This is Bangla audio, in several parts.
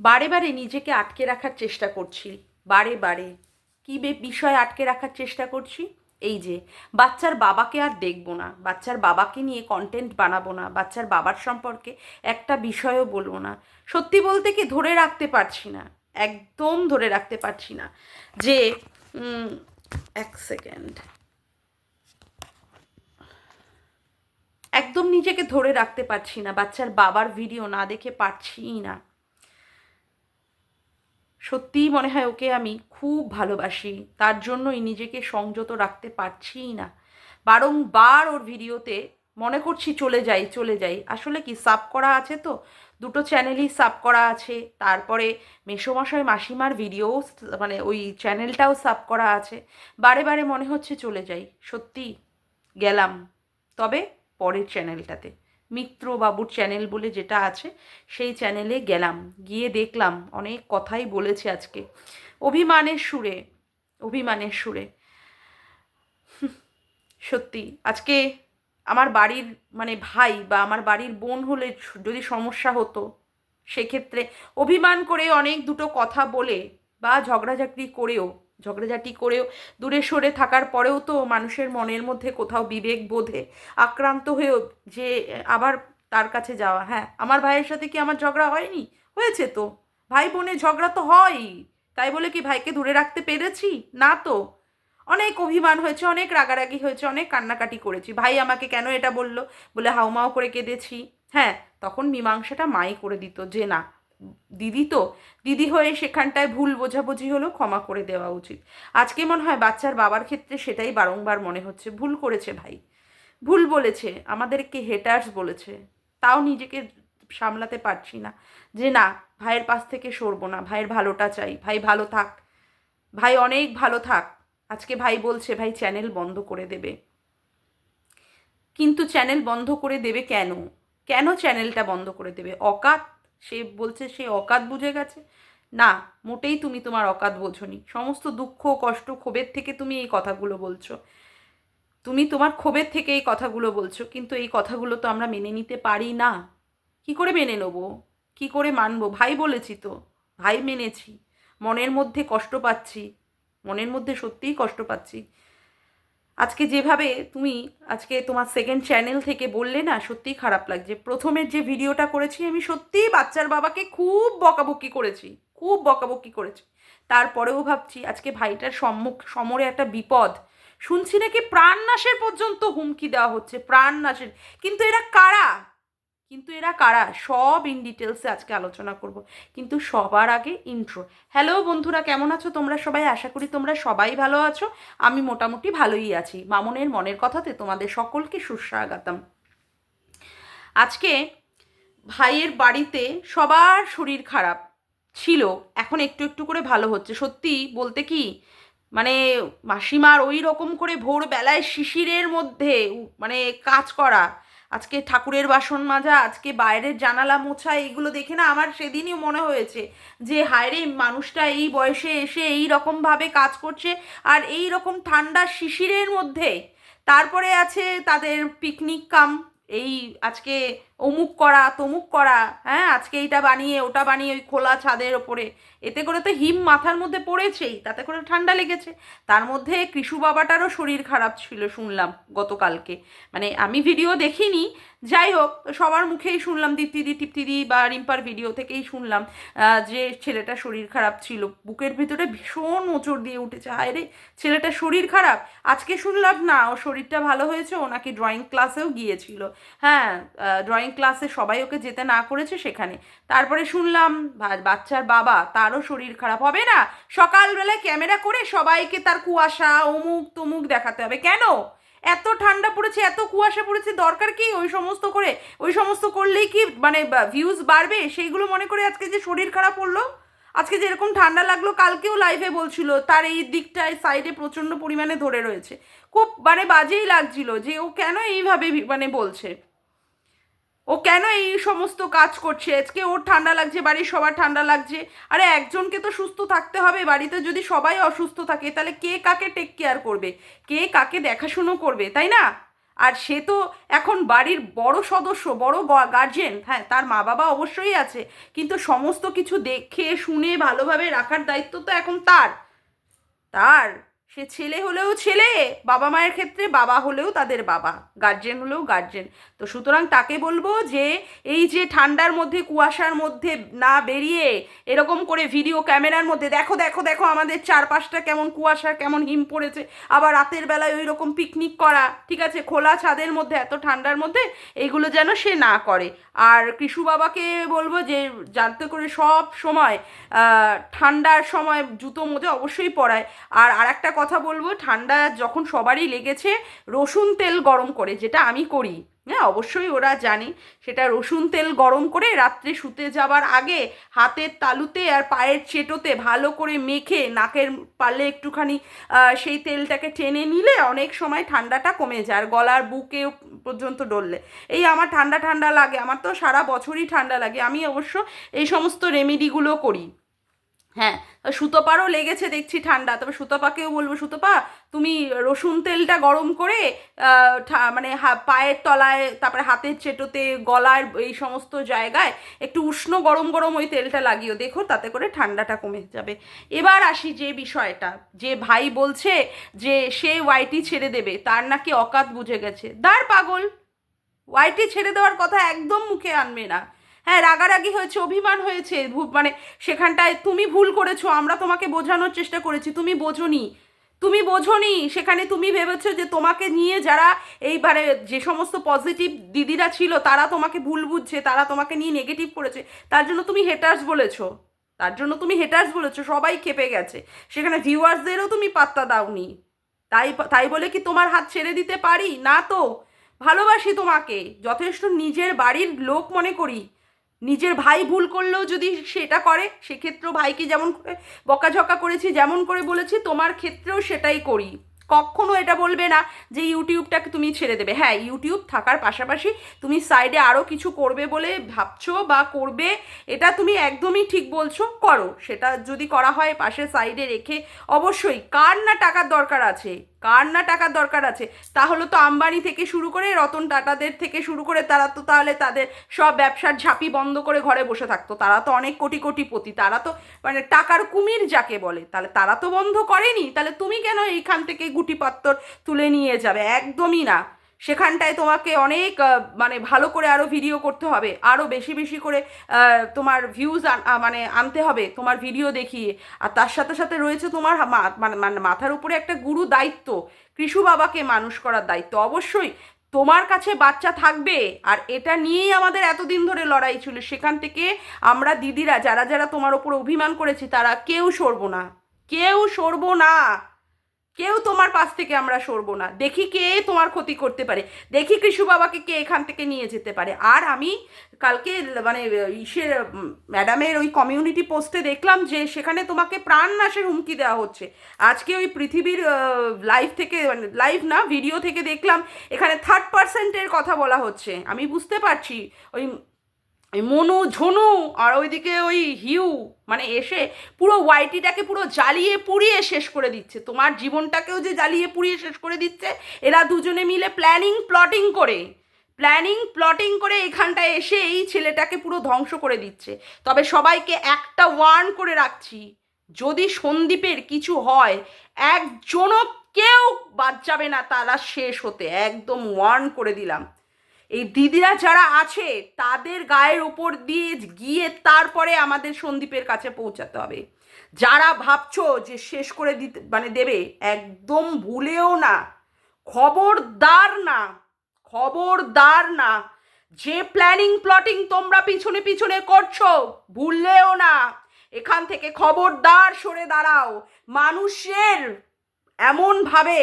বারে বারে নিজেকে আটকে রাখার চেষ্টা করছি। বারে বারে। কী বে বিষয় আটকে রাখার চেষ্টা করছি? এই যে, বাচ্চার বাবাকে আর দেখব না। বাচ্চার বাবাকে নিয়ে কন্টেন্ট বানাবো না। বাচ্চার বাবার সম্পর্কে একটা বিষয়ও বলব না। সত্যি বলতে কি ধরে রাখতে পারছি না। একদম ধরে রাখতে পারছি না। যে এক সেকেন্ড একদম নিজেকে ধরে রাখতে পারছি না। বাচ্চার বাবার ভিডিও না দেখে পারছিই না। সত্যিই মনে হয় ওকে আমি খুব ভালোবাসি। তার জন্যই নিজেকে সংযত রাখতে পারছিই না। বারংবার ওর ভিডিওতে মনে করছি চলে যাই চলে যাই। আসলে কি, সাব করা আছে তো? দুটো চ্যানেলই সাব করা আছে। তারপরে মেসোমশাই মাসিমার ভিডিও মানে ওই চ্যানেলটাও সাব করা আছে। বারে বারে মনে হচ্ছে চলে যাই। সত্যি গেলাম। তবে পরের চ্যানেলটাতে। মিত্র বাবুর চ্যানেল বলে যেটা আছে, সেই চ্যানেলে গেলাম। গিয়ে দেখলাম, অনেক কথাই বলেছে আজকে। অভিমানের সুরে অভিমানের সুরে। সত্যি, আজকে আমার বাড়ির মানে ভাই বা আমার বাড়ির বোন হলে যদি সমস্যা হতো, সেক্ষেত্রে অভিমান করে অনেক দুটো কথা বলে বা ঝগড়াঝাটি করেও ঝগড়াঝাটি করেও দূরে সরে থাকার পরেও তো মানুষের মনের মধ্যে কোথাও বিবেক বোধে আক্রান্ত হয়েও যে আবার তার কাছে যাওয়া। হ্যাঁ আমার ভাইয়ের সাথে কি আমার ঝগড়া হয়নি? হয়েছে তো। ভাই বোনের ঝগড়া তো হয়ই। তাই বলে কি ভাইকে দূরে রাখতে পেরেছি? না তো। অনেক অভিমান হয়েছে, অনেক রাগারাগি হয়েছে, অনেক কান্নাকাটি করেছি। ভাই আমাকে কেন এটা বলল? বলে হাউমাউ করে কেঁদেছি। হ্যাঁ তখন মীমাংসাটা মাই করে দিত যে না। দিদি তো? দিদি হয়ে সেখানটায় ভুল বোঝাবুঝি হলেও ক্ষমা করে দেওয়া উচিত। আজকে মনে হয় বাচ্চার বাবার ক্ষেত্রে সেটাই বারংবার মনে হচ্ছে। ভুল করেছে ভাই। ভুল বলেছে, আমাদেরকে হেটার্স বলেছে। তাও নিজেকে সামলাতে পারছি না। যে না, ভাইয়ের পাশ থেকে সরবো না, ভাইয়ের ভালোটা চাই, ভাই ভালো থাক। ভাই অনেক ভালো থাক। আজকে ভাই বলছে, ভাই চ্যানেল বন্ধ করে দেবে। কিন্তু চ্যানেল বন্ধ করে দেবে কেন? কেন চ্যানেলটা বন্ধ করে দেবে? অকাত সে বলছে সে অকাত বুঝে গেছে। না, মোটেই তুমি তোমার অকাত বোঝনি। সমস্ত দুঃখ, কষ্ট, ক্ষোভের থেকে তুমি এই কথাগুলো বলছো। তুমি তোমার ক্ষোভের থেকে এই কথাগুলো বলছো, কিন্তু এই কথাগুলো তো আমরা মেনে নিতে পারি না। কি করে মেনে নেব? কি করে মানবো? ভাই বলেছি তো। ভাই মেনেছি। মনের মধ্যে কষ্ট পাচ্ছি। মনের মধ্যে সত্যিই কষ্ট পাচ্ছি। আজকে যেভাবে তুমি আজকে তোমার সেকেন্ড চ্যানেল থেকে বললে না, সত্যিই খারাপ লাগছে। প্রথমের যে ভিডিওটা করেছি আমি সত্যিই বাচ্চার বাবাকে খুব বকাবকি করেছি, খুব বকাবকি করেছি। তারপরেও ভাবছি আজকে ভাইটার সম্মুখ, সমরে একটা বিপদ। শুনছি নাকি প্রাণ নাশের পর্যন্ত হুমকি দেওয়া হচ্ছে প্রাণ নাশের কিন্তু এরা কারা? কিন্তু এরা কারা? সব ইন ডিটেলসে আজকে আলোচনা করব। কিন্তু সবার আগে ইন্ট্রো হ্যালো বন্ধুরা, কেমন আছো তোমরা সবাই? আশা করি তোমরা সবাই ভালো আছো। আমি মোটামুটি ভালোই আছি। মামনের মনের কথাতে তোমাদের সকলকে সুস্বাগতম। আজকে ভাইয়ের বাড়িতে সবার শরীর খারাপ ছিল। এখন একটু একটু করে ভালো হচ্ছে। সত্যি বলতে কি? মানে মাসিমার ওই রকম করে ভোরবেলায় শিশিরের মধ্যে মানে কাজ করা আজকে ঠাকুরের বাসন মাজা, আজকে বাইরের জানালা মোছা, এইগুলো দেখে না আমার সেদিনই মনে হয়েছে যে, হায়রে, মানুষটা এই বয়সে এসে এই রকমভাবে কাজ করছে আর এই রকম ঠান্ডা শিশিরের মধ্যে। তারপরে আছে তাদের পিকনিক কাম এই আজকে অমুক করা, তমুক করা হ্যাঁ আজকে এইটা বানিয়ে, ওটা বানিয়ে ওই খোলা ছাদের ওপরে। এতে করে তো হিম মাথার মধ্যে পড়েছেই, তাতে করে ঠান্ডা লেগেছে। তার মধ্যে কৃষু বাবাটারও শরীর খারাপ ছিল শুনলাম গতকালকে। মানে আমি ভিডিও দেখিনি, যাই হোক, সবার মুখেই শুনলাম, দীপ্তিদি তৃপ্তিদি বা রিম্পার ভিডিও থেকেই শুনলাম যে ছেলেটা শরীর খারাপ ছিল। বুকের ভিতরে ভীষণ মোচড় দিয়ে উঠেছে। হায় রে, ছেলেটা শরীর খারাপ? আজকে শুনলাম, না ও শরীরটা ভালো হয়েছে, ও নাকি ড্রয়িং ক্লাসেও গিয়েছিল। হ্যাঁ ড্রয়িং ক্লাসে সবাই ওকে যেতে না করেছে সেখানে। তারপরে শুনলাম বাচ্চার বাবা তারও শরীর খারাপ হবে না। সকালবেলায় ক্যামেরা করে সবাইকে তার কুয়াশা, অমুক তমুক দেখাতে হবে। কেন? এত ঠান্ডা পড়েছে, এত কুয়াশা পড়েছে, দরকার কি ওই সমস্ত করে? ওই সমস্ত করলেই কি মানে ভিউজ বাড়বে? সেইগুলো মনে করে আজকে যে শরীর খারাপ হলো? আজকে যেরকম ঠান্ডা লাগল, কালকেও লাইভে বলছিল, তার এই দিকটায় সাইডে প্রচণ্ড পরিমাণে ধরে রয়েছে। খুব মানে বাজেই লাগছিল যে ও কেন এইভাবে মানে বলছে। ও কেন এই সমস্ত কাজ করছে? আজকে ওর ঠান্ডা লাগছে, বাড়ির সবার ঠান্ডা লাগছে। আরে একজনকে তো সুস্থ থাকতে হবে, বাড়িতে যদি সবাই অসুস্থ থাকে, তাহলে কে কাকে টেক কেয়ার করবে? কে কাকে দেখাশুনো করবে, তাই না? আর সে তো এখন বাড়ির বড় সদস্য, বড় গার্জেন হ্যাঁ তার মা বাবা অবশ্যই আছে। কিন্তু সমস্ত কিছু দেখে, শুনে, ভালোভাবে রাখার দায়িত্ব তো এখন তার। তার। সে ছেলে হলেও ছেলে, বাবা মায়ের ক্ষেত্রে বাবা হলেও তাদের বাবা গার্জেন হলেও গার্জেন তো সুতরাং তাকে বলব যে, এই যে ঠান্ডার মধ্যে, কুয়াশার মধ্যে না বেরিয়ে এরকম করে ভিডিও ক্যামেরার মধ্যে, দেখো দেখো দেখো আমাদের চারপাশটা কেমন কুয়াশা, কেমন হিম পড়েছে, আবার রাতের বেলায় ওই রকম পিকনিক করা, ঠিক আছে? খোলা ছাদের মধ্যে, এত ঠান্ডার মধ্যে এইগুলো যেন সে না করে। আর কৃষু বাবাকে বলব যে, জানতে করে সব সময় ঠান্ডার সময় জুতো মোজা অবশ্যই পরায়। আর আর একটা কথা বলব, ঠান্ডা যখন সবারই লেগেছে, রসুন তেল গরম করে, যেটা আমি করি। হ্যাঁ অবশ্যই ওরা জানে, সেটা রসুন তেল গরম করে রাত্রে শুতে যাবার আগে হাতের তালুতে আর পায়ের চেটোতে ভালো করে মেখে নাকের পারলে একটুখানি সেই তেলটাকে টেনে নিলে অনেক সময় ঠান্ডাটা কমে যায়, আর গলার বুকে পর্যন্ত ডললে। এই আমার ঠান্ডা ঠান্ডা লাগে, আমার তো সারা বছরই ঠান্ডা লাগে, আমি অবশ্য এই সমস্ত রেমেডিগুলো করি। হ্যাঁ সুতোপারও লেগেছে দেখছি ঠান্ডা। তবে সুতোপাকেও বলব, সুতোপা, তুমি রসুন তেলটা গরম করে মানে পায়ের তলায়, তারপরে হাতের চেটোতে, গলার এই সমস্ত জায়গায় একটু উষ্ণ গরম গরম ওই তেলটা লাগিও। দেখো, তাতে করে ঠান্ডাটা কমে যাবে। এবার আসি যে বিষয়টা। যে ভাই বলছে যে সে ওয়াইটি ছেড়ে দেবে, তার নাকি অকাত বুঝে গেছে। দাঁড় পাগল ওয়াইটি ছেড়ে দেওয়ার কথা একদম মুখে আনবে না। হ্যাঁ রাগারাগি হয়েছে, অভিমান হয়েছে মানে সেখানটায় তুমি ভুল করেছ, আমরা তোমাকে বোঝানোর চেষ্টা করেছি, তুমি বোঝনি। তুমি বোঝনি, সেখানে তুমি ভেবেছো যে তোমাকে নিয়ে যারা এইবারে যে সমস্ত পজিটিভ দিদিরা ছিল, তারা তোমাকে ভুল বুঝছে, তারা তোমাকে নিয়ে নেগেটিভ করেছে, তার জন্য তুমি হেটার্স বলেছ। তার জন্য তুমি হেটার্স বলেছ, সবাই খেপে গেছে। সেখানে ভিউয়ার্সদেরও তুমি পাত্তা দাওনি। তাই তাই বলে কি তোমার হাত ছেড়ে দিতে পারি? না তো। ভালোবাসি তোমাকে, যথেষ্ট নিজের বাড়ির লোক মনে করি। নিজের ভাই ভুল করলেও যদি সেটা করে, সেক্ষেত্রেও ভাইকে যেমন করে বকাঝকা করেছি, যেমন করে বলেছি, তোমার ক্ষেত্রেও সেটাই করি। কখনো এটা বলবে না যে ইউটিউবটাকে তুমি ছেড়ে দেবে। হ্যাঁ ইউটিউব থাকার পাশাপাশি তুমি সাইডে আরও কিছু করবে বলে ভাবছ বা করবে, এটা তুমি একদমই ঠিক বলছো, করো। সেটা যদি করা হয় পাশে সাইডে রেখে অবশ্যই, কার না টাকার দরকার আছে? কার না টাকার দরকার আছে? তাহলে তো আম্বানি থেকে শুরু করে রতন টাটাদের থেকে শুরু করে তারা তো তাহলে তাদের সব ব্যবসার ঝাঁপি বন্ধ করে ঘরে বসে থাকতো। তারা তো অনেক কোটি কোটি কোটিপতি তারা তো মানে টাকার কুমির যাকে বলে। তাহলে তারা তো বন্ধ করেনি। তাহলে তুমি কেন এইখান থেকে গুটি পাত্তর তুলে নিয়ে যাবে? একদমই না। সেখানটায় তোমাকে অনেক মানে ভালো করে আরও ভিডিও করতে হবে। আরও বেশি বেশি করে তোমার ভিউজ মানে আনতে হবে, তোমার ভিডিও দেখিয়ে। আর তার সাথে সাথে রয়েছে তোমার মানে মানে মাথার উপরে একটা গুরু দায়িত্ব। কৃষু বাবাকে মানুষ করার দায়িত্ব। অবশ্যই তোমার কাছে বাচ্চা থাকবে, আর এটা নিয়েই আমাদের এতদিন ধরে লড়াই ছিল। সেখান থেকে আমরা দিদিরা, যারা যারা তোমার ওপর অভিমান করেছি, তারা কেউ সরবো না। কেউ সরবো না। কেউ তোমার পাশ থেকে আমরা সরবো না। দেখি কে তোমার ক্ষতি করতে পারে। দেখি কৃষু বাবাকে কে এখান থেকে নিয়ে যেতে পারে। আর আমি কালকে মানে ইসের ম্যাডামের ওই কমিউনিটি পোস্টে দেখলাম যে সেখানে তোমাকে প্রাণ নাশের হুমকি দেওয়া হচ্ছে। আজকে ওই পৃথিবীর লাইভ থেকে মানে লাইভ না ভিডিও থেকে দেখলাম এখানে থার্ড পার্সেন্টের কথা বলা হচ্ছে। আমি বুঝতে পারছি, ওই মনু, ঝনু আর ওইদিকে ওই হিউ মানে এসে পুরো ওয়াইটিটাকে পুরো জ্বালিয়ে পুড়িয়ে শেষ করে দিচ্ছে। তোমার জীবনটাকেও যে জ্বালিয়ে পুড়িয়ে শেষ করে দিচ্ছে, এরা দুজনে মিলে প্ল্যানিং, প্লটিং করে। প্ল্যানিং, প্লটিং করে এখানটায় এসে এই ছেলেটাকে পুরো ধ্বংস করে দিচ্ছে। তবে সবাইকে একটা ওয়ার্ন করে রাখছি, যদি সন্দীপের কিছু হয়, একজনও কেউ বাদ যাবে না তারা শেষ হতে। একদম ওয়ার্ন করে দিলাম। এই দিদিরা যারা আছে, তাদের গায়ের ওপর দিয়ে গিয়ে তারপরে আমাদের সন্দীপের কাছে পৌঁছাতে হবে। যারা ভাবছ যে শেষ করে দিতে মানে দেবে, একদম ভুলেও না। খবরদার না খবরদার না। যে প্ল্যানিং প্লটিং তোমরা পিছনে পিছনে করছ, ভুললেও না। এখান থেকে খবরদার সরে দাঁড়াও। মানুষের এমনভাবে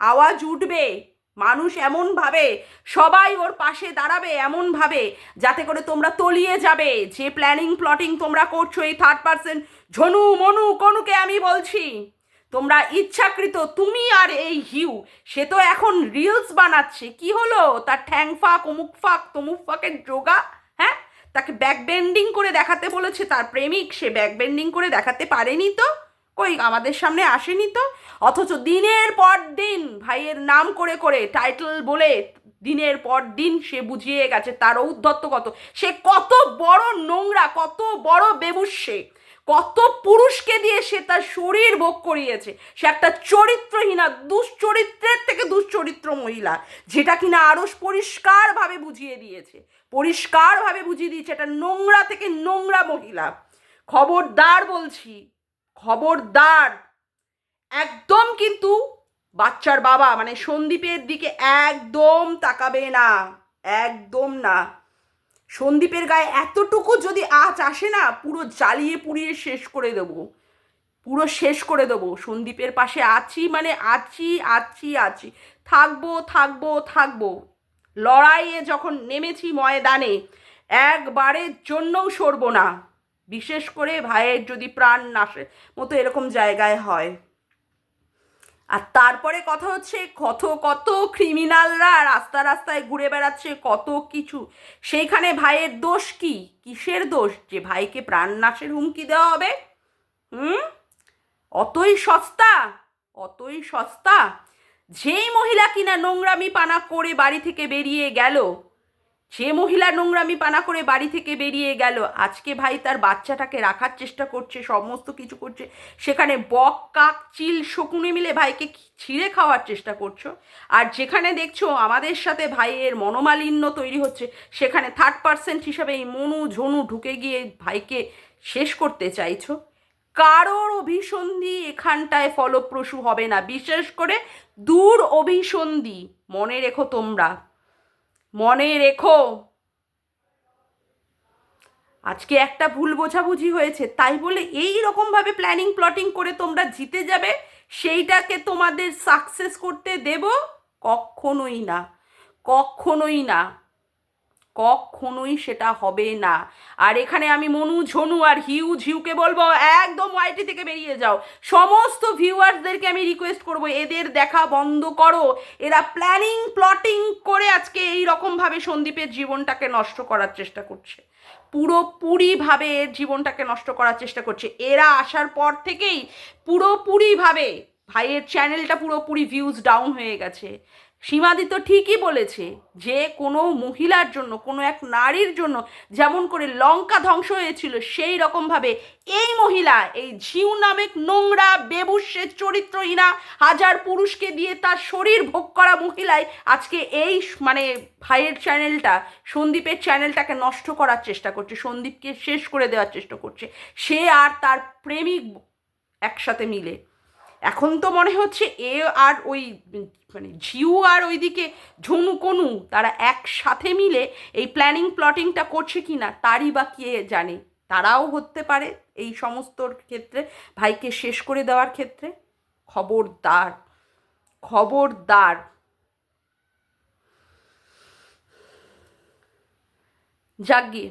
আওয়াজ উঠবে মানুষ এমনভাবে সবাই ওর পাশে দাঁড়াবে এমনভাবে যাতে করে তোমরা তলিয়ে যাবে। যে প্ল্যানিং প্লটিং তোমরা করছ এই থার্ড পার্সন ঝনু, মনু, কনুকে আমি বলছি, তোমরা ইচ্ছাকৃত তুমি আর এই হিউ, সে তো এখন রিলস বানাচ্ছে, কি হলো? তার ঠ্যাং ফাঁক, অমুক ফাঁক, তমুক ফাঁকের যোগা হ্যাঁ? তাকে ব্যাক বেন্ডিং করে দেখাতে বলেছে তার প্রেমিক, সে ব্যাক বেন্ডিং করে দেখাতে পারেনি তো? কই, আমাদের সামনে আসেনি তো? অথচ দিনের পর দিন, ভাইয়ের নাম করে করে টাইটেল বলে দিনের পর দিন সে বুঝিয়ে গেছে তার ঔদ্ধত্য কত। সে কত বড় নোংরা, কত বড় বেবুসে, কত পুরুষকে দিয়ে সে তার শরীর ভোগ করিয়েছে। সে একটা চরিত্রহীনা, দুশ্চরিত্রের থেকে দুশ্চরিত্র মহিলা, যেটা কিনা আরও পরিষ্কারভাবে বুঝিয়ে দিয়েছে। পরিষ্কারভাবে বুঝিয়ে দিয়েছে, এটা নোংরা থেকে নোংরা মহিলা। খবরদার বলছি খবরদার। একদম কিন্তু বাচ্চার বাবা মানে সন্দীপের দিকে একদম তাকাবে না, একদম না। সন্দীপের গায়ে এতটুকু যদি আঁচ আসে না, পুরো জ্বালিয়ে পুড়িয়ে শেষ করে দেবো। পুরো শেষ করে দেবো। সন্দীপের পাশে আছি মানে আছি আছি আছি। থাকব থাকব থাকব। লড়াইয়ে যখন নেমেছি ময়দানে, একবারের জন্যও সরবো না। বিশেষ করে ভাইয়ের যদি প্রাণ নাশের মতো এরকম জায়গায় হয়। আর তারপরে কথা হচ্ছে কত কত ক্রিমিনালরা রাস্তা রাস্তায় ঘুরে বেড়াচ্ছে, কত কিছু। সেইখানে ভাইয়ের দোষ কি? কিসের দোষ? যে ভাইকে প্রাণনাশের হুমকি দেওয়া হবে? হুম? অতই সস্তা অতই সস্তা। যেই মহিলা কিনা নোংরামি পানা করে বাড়ি থেকে বেরিয়ে গেল যে মহিলা নোংরামি পানা করে বাড়ি থেকে বেরিয়ে গেল। আজকে ভাই তার বাচ্চাটাকে রাখার চেষ্টা করছে, সমস্ত কিছু করছে। সেখানে বক, কাক, চিল, শকুনে মিলে ভাইকে ছিঁড়ে খাওয়ার চেষ্টা করছ। আর যেখানে দেখছ আমাদের সাথে ভাইয়ের মনোমালিন্য তৈরি হচ্ছে, সেখানে থার্ড পার্সেন্ট হিসাবে এই মনু ঝনু ঢুকে গিয়ে ভাইকে শেষ করতে চাইছো। কারোর অভিসন্ধি এখানটায় ফলপ্রসূ হবে না। বিশেষ করে দূর অভিসন্ধি। মনে রেখো তোমরা। মনে রেখো। আজকে একটা ভুল বোঝাবুঝি হয়েছে, তাই বলে এই রকমভাবে প্ল্যানিং প্লটিং করে তোমরা জিতে যাবে, সেইটাকে তোমাদের সাকসেস করতে দেব কখনোই না কখনোই না। কখনোই সেটা হবে না। আর এখানে আমি মনু, ঝনু আর হিউ, ঝিউকে বলব, একদম ওয়াইটি থেকে বেরিয়ে যাও। সমস্ত ভিউয়ার্সদেরকে আমি রিকোয়েস্ট করব, এদের দেখা বন্ধ করো। এরা প্ল্যানিং প্লটিং করে আজকে এই রকমভাবে সন্দীপের জীবনটাকে নষ্ট করার চেষ্টা করছে। পুরোপুরিভাবে এর জীবনটাকে নষ্ট করার চেষ্টা করছে। এরা আসার পর থেকেই পুরোপুরিভাবে ভাইয়ের চ্যানেলটা পুরোপুরি ভিউজ ডাউন হয়ে গেছে। সীমাদি তো ঠিকই বলেছে যে কোনো মহিলার জন্য, কোনো এক নারীর জন্য যেমন করে লঙ্কা ধ্বংস হয়েছিল, সেই রকমভাবে এই মহিলা, এই ঝিউ নামে নোংরা, বেবুসের চরিত্রহীনা হাজার পুরুষকে দিয়ে তার শরীর ভোগ করা মহিলাই আজকে এই মানে ভাইয়ের চ্যানেলটা, সন্দীপের চ্যানেলটাকে নষ্ট করার চেষ্টা করছে, সন্দীপকে শেষ করে দেওয়ার চেষ্টা করছে। সে আর তার প্রেমিক একসাথে মিলে। এখন তো মনে হচ্ছে এ আর ওই মানে ঝিউ আর ওইদিকে ঝনু কনু, তারা একসাথে মিলে এই প্ল্যানিং প্লটিংটা করছে কি না তারই বা কে জানে। তারাও হতে পারে এই সমস্ত ক্ষেত্রে, ভাইকে শেষ করে দেওয়ার ক্ষেত্রে। খবরদার খবরদার। যাক গিয়ে।